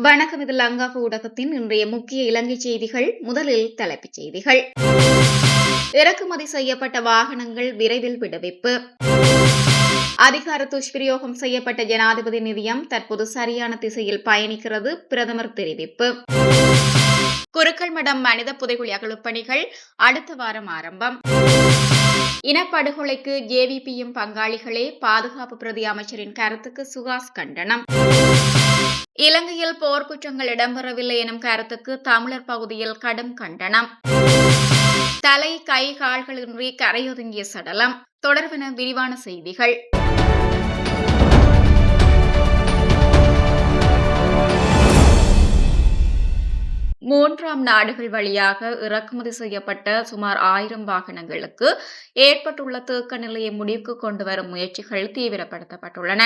வணக்கம் இது லங்காபு ஊடகத்தின் இன்றைய முக்கிய இலங்கை செய்திகள். முதலில் தலைப்புச் செய்திகள். இறக்குமதி செய்யப்பட்ட வாகனங்கள் விரைவில் விடுவிப்பு. அதிகார துஷ்பிரயோகம் செய்யப்பட்ட ஜனாதிபதி நிதியம் தற்போது சரியான திசையில் பயணிக்கிறது பிரதமர் தெரிவிப்பு. குருக்கள் மடம் மனித புதைகுழி அகழ்வுப் பணிகள் அடுத்த வாரம் ஆரம்பம். இனப்படுகொலைக்கு ஜேவிபியும் பங்காளிகளே பாதுகாப்பு பிரதி அமைச்சரின் கருத்துக்கு சுகாஸ் கண்டனம். இலங்கையில் போர்க்குற்றங்கள் இடம்பெறவில்லை எனும் கருத்துக்கு தமிழர் பகுதியில் கடும் கண்டனம். தலை கை கால்களின்றி கரையொதுங்கிய சடலம். தொடர்பென விரிவான செய்திகள். மூன்றாம் நாடுகள் வழியாக இறக்குமதி செய்யப்பட்ட சுமார் ஆயிரம் வாகனங்களுக்கு ஏற்பட்டுள்ள தேக்க நிலையை முடிவுக்கு கொண்டு வரும் முயற்சிகள் தீவிரப்படுத்தப்பட்டுள்ளன.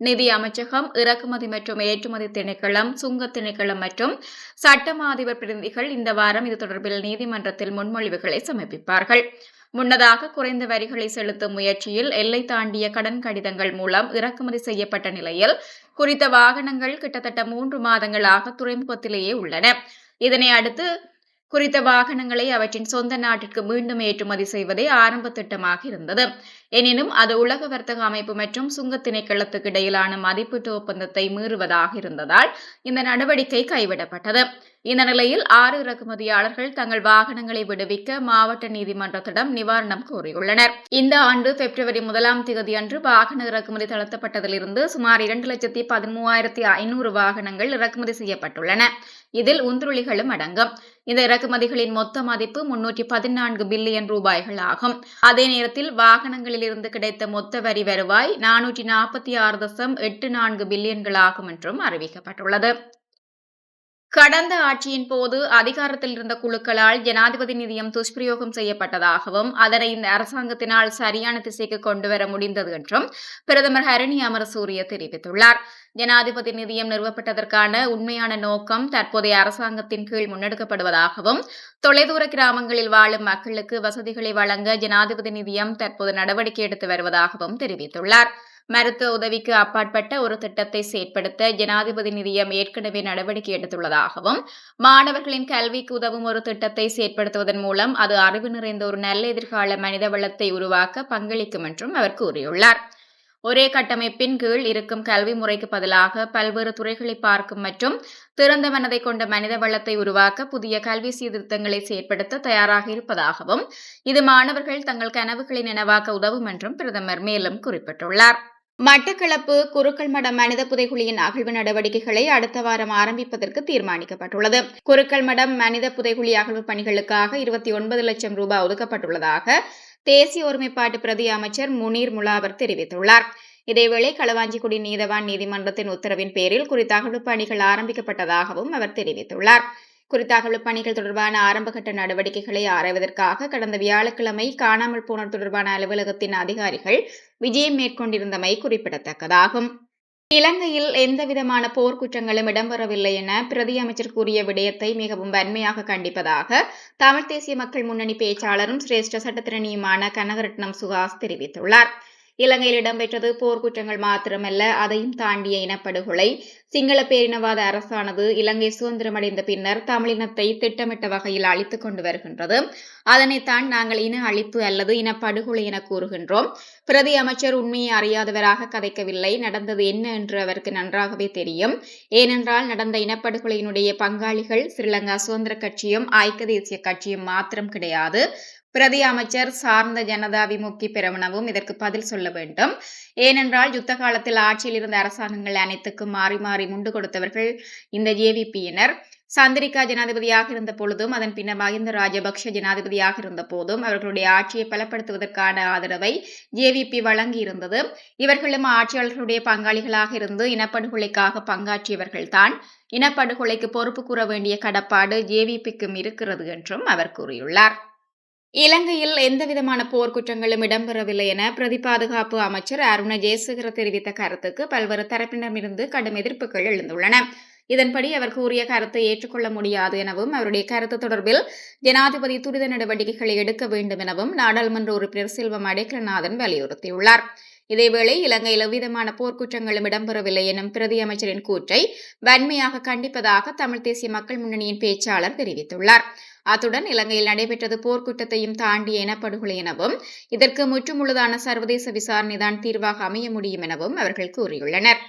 நிதி அமைச்சகம் இறக்குமதி மற்றும் ஏற்றுமதி திணைக்களம் சுங்க திணைக்களம் மற்றும் சட்டமா அதிபர் பிரதிநிதிகள் இந்த வாரம் இது தொடர்பில் நீதிமன்றத்தில் முன்மொழிவுகளை சமர்ப்பிப்பார்கள். முன்னதாக குறைந்த வரிகளை செலுத்தும் முயற்சியில் எல்லை தாண்டிய கடன் கடிதங்கள் மூலம் இறக்குமதி செய்யப்பட்ட நிலையில் குறித்த வாகனங்கள் கிட்டத்தட்ட மூன்று மாதங்களாக துறைமுகத்திலேயே உள்ளன. இதனை அடுத்து குறித்த வாகனங்களை அவற்றின் சொந்த நாட்டிற்கு மீண்டும் ஏற்றுமதி செய்வதே ஆரம்ப திட்டமாக இருந்தது. எனினும் அது உலக வர்த்தக அமைப்பு மற்றும் சுங்க திணைக்களத்துக்கு இடையிலான மதிப்பீட்டு ஒப்பந்தத்தை மீறுவதாக இருந்ததால் இந்த நடவடிக்கை கைவிடப்பட்டது. இந்த நிலையில் ஆறு இறக்குமதியாளர்கள் தங்கள் வாகனங்களை விடுவிக்க மாவட்ட நீதிமன்றத்திடம் நிவாரணம் கோரியுள்ளனர். இந்த ஆண்டு பிப்ரவரி முதலாம் தேதி அன்று வாகன இறக்குமதி தளர்த்தப்பட்டதிலிருந்து சுமார் இரண்டு லட்சத்தி பதிமூவாயிரத்தி ஐநூறு வாகனங்கள் இறக்குமதி செய்யப்பட்டுள்ளன. இதில் உந்துருளிகளும் அடங்கும். இந்த இறக்குமதிகளின் மொத்த மதிப்பு முன்னூற்றி பதினான்கு பில்லியன் ரூபாய்கள் ஆகும். அதே நேரத்தில் வாகனங்களில் இருந்து கிடைத்த மொத்த வரி வருவாய் நானூற்றி நாற்பத்தி ஆறு தசம் எட்டு நான்கு பில்லியன்களாகும் என்றும் அறிவிக்கப்பட்டுள்ளது. கடந்த ஆட்சியின் போது அதிகாரத்தில் இருந்த குழுக்களால் ஜனாதிபதி நிதியம் துஷ்பிரயோகம் செய்யப்பட்டதாகவும் அதனை இந்த அரசாங்கத்தினால் சரியான திசைக்கு கொண்டுவர முடிந்தது என்றும் பிரதமர் ஹரணி அமரசூரிய தெரிவித்துள்ளார். ஜனாதிபதி நிதியம் நிறுவப்பட்டதற்கான உண்மையான நோக்கம் தற்போதைய அரசாங்கத்தின் கீழ் முன்னெடுக்கப்படுவதாகவும் தொலைதூர கிராமங்களில் வாழும் மக்களுக்கு வசதிகளை வழங்க ஜனாதிபதி நிதியம் தற்போது நடவடிக்கை எடுத்து வருவதாகவும் தெரிவித்துள்ளார். மருத்துவ உதவிக்கு அப்பாற்பட்ட ஒரு திட்டத்தை செயற்படுத்த ஜனாதிபதி நிதியம் ஏற்கனவே நடவடிக்கை எடுத்துள்ளதாகவும் மாணவர்களின் கல்விக்கு உதவும் ஒரு திட்டத்தை செயற்படுத்துவதன் மூலம் அது அறிவு நிறைந்த ஒரு நல்ல எதிர்கால மனித வளத்தை உருவாக்க பங்களிக்கும் என்றும் அவர் கூறியுள்ளார். ஒரே கட்டமைப்பின் கீழ் இருக்கும் கல்வி முறைக்கு பதிலாக பல்வேறு துறைகளை பார்க்கும் மற்றும் திறந்த மனதை கொண்ட மனித வளத்தை உருவாக்க புதிய கல்வி சீர்திருத்தங்களை செயற்படுத்த தயாராக இருப்பதாகவும் இது மாணவர்கள் தங்கள் கனவுகளை நினைவாக்க உதவும் என்றும் பிரதமர் மேலும் குறிப்பிட்டுள்ளார். மட்டக்களப்பு குருக்கள் மனித புதைகுழியின் அகழ்வு நடவடிக்கைகளை அடுத்த வாரம் ஆரம்பிப்பதற்கு தீர்மானிக்கப்பட்டுள்ளது. குருக்கள்மடம் மனித புதைகுழி அகழ்வு பணிகளுக்காக இருபத்தி ஒன்பது லட்சம் ரூபாய் ஒதுக்கப்பட்டுள்ளதாக தேசிய ஒருமைப்பாட்டு பிரதி அமைச்சர் முனீர் முலாவர் தெரிவித்துள்ளார். இதேவேளை களவாஞ்சிக்குடி நீதவான் நீதிமன்றத்தின் உத்தரவின் பேரில் குறித்த அகழ்வு பணிகள் ஆரம்பிக்கப்பட்டதாகவும் அவர் தெரிவித்துள்ளார். குறித்த அகழ்வு பணிகள் தொடர்பான ஆரம்பகட்ட நடவடிக்கைகளை ஆராய்வதற்காக கடந்த வியாழக்கிழமை காணாமல் போனோர் தொடர்பான அலுவலகத்தின் அதிகாரிகள் விஜயம் மேற்கொண்டிருந்தமை குறிப்பிடத்தக்கதாகும். இலங்கையில் எந்தவிதமான போர்க்குற்றங்களும் இடம்பெறவில்லை என பிரதி அமைச்சர் கூறிய விடயத்தை மிகவும் வன்மையாக கண்டிப்பதாக தமிழ்த் தேசிய மக்கள் முன்னணி பேச்சாளரும் சிரேஷ்ட சட்டத்திரணியுமான கனகரட்னம் சுகாஸ் தெரிவித்துள்ளார். இலங்கையில் இடம்பெற்றது போர்க்குற்றங்கள் மாத்திரமல்ல அதையும் தாண்டிய இனப்படுகொலை. சிங்கள பேரினவாத அரசானது இலங்கை சுதந்திரமடைந்த பின்னர் தமிழினத்தை திட்டமிட்ட வகையில் அழித்துக் கொண்டு வருகின்றது. அதனைத்தான் நாங்கள் இன அழிப்பு அல்லது இனப்படுகொலை என கூறுகின்றோம். பிரதி அமைச்சர் உண்மையை அறியாதவராக கதைக்கவில்லை. நடந்தது என்ன என்று அவருக்கு நன்றாகவே தெரியும். ஏனென்றால் நடந்த இனப்படுகொலையினுடைய பங்காளிகள் ஸ்ரீலங்கா சுதந்திர கட்சியும் ஐக்கிய தேசிய கட்சியும் மாத்திரம் கிடையாது. பிரதி அமைச்சர் சார்ந்த ஜனதா விமுக்தி பெறவனவும் இதற்கு பதில் சொல்ல வேண்டும். ஏனென்றால் யுத்த காலத்தில் ஆட்சியில் இருந்த அரசாங்கங்கள் அனைத்துக்கும் மாறி மாறி முண்டு கொடுத்தவர்கள் இந்த ஜேவிபியினர். சந்திரிகா ஜனாதிபதியாக இருந்த பொழுதும் அதன் பின்னர் மஹிந்த ராஜபக்ஷ ஜனாதிபதியாக இருந்த போதும் அவர்களுடைய ஆட்சியை பலப்படுத்துவதற்கான ஆதரவை ஜேவிபி வழங்கியிருந்தது. இவர்களும் ஆட்சியாளர்களுடைய பங்காளிகளாக இருந்து இனப்படுகொலைக்காக பங்காற்றியவர்கள்தான். இனப்படுகொலைக்கு பொறுப்பு கூற வேண்டிய கடப்பாடு ஜேவிபிக்கும் இருக்கிறது என்றும் அவர் கூறியுள்ளார். இலங்கையில் எந்தவிதமான போர்க்குற்றங்களும் இடம்பெறவில்லை என பிரதி பாதுகாப்பு அமைச்சர் அருண ஜெயசேகர தெரிவித்த கருத்துக்கு பல்வேறு தரப்பினரிடமிருந்து கடும் எதிர்ப்புகள் எழுந்துள்ளன. இதன்படி அவர் கூறிய கருத்தை ஏற்றுக்கொள்ள முடியாது எனவும் அவருடைய கருத்து தொடர்பில் ஜனாதிபதி துரித நடவடிக்கைகளை எடுக்க வேண்டும் எனவும் நாடாளுமன்ற உறுப்பினர் செல்வம் அடைக்கலநாதன் வலியுறுத்தியுள்ளார். இதேவேளை இலங்கையில் எவ்விதமான போர்க்குற்றங்களும் இடம்பெறவில்லை எனும் பிரதி அமைச்சரின் கூற்றை வன்மையாக கண்டிப்பதாக தமிழ் தேசிய மக்கள் முன்னணியின் பேச்சாளர் தெரிவித்துள்ளார். அத்துடன் இலங்கையில் நடைபெற்றது போர்க்குற்றத்தையும் தாண்டிய இனப்படுகொலை எனவும் இதற்கு முற்றுமுழுதான சர்வதேச விசாரணைதான் தீர்வாக அமைய முடியும் எனவும் அவர்கள் கூறியுள்ளனர்.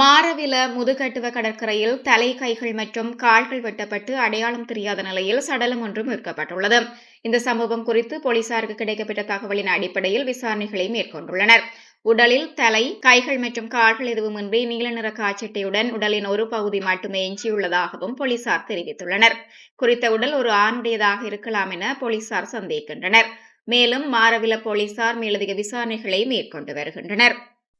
மாரவில முதுகட்டுவ கடற்கரையில் தலை கைகள் மற்றும் கால்கள் வெட்டப்பட்டு அடையாளம் தெரியாத நிலையில் சடலம் ஒன்று மீட்கப்பட்டுள்ளது இந்த சம்பவம் குறித்து போலீசாருக்கு கிடைக்கப்பட்ட தகவலின் அடிப்படையில் விசாரணைகளை மேற்கொண்டுள்ளனர். உடலில் தலை கைகள் மற்றும் கால்கள் எதுவுமின்றி நீல நிற காச்சட்டையுடன் உடலின் ஒரு பகுதி மட்டுமே எஞ்சியுள்ளதாகவும் போலீசார் தெரிவித்துள்ளனர். குறித்த உடல் ஒரு ஆணுடையதாக இருக்கலாம் என போலீசார் சந்தேகிக்கின்றனர். மேலும் மாரவில போலீசார் மேலதிக விசாரணைகளை மேற்கொண்டு வருகின்றனர்.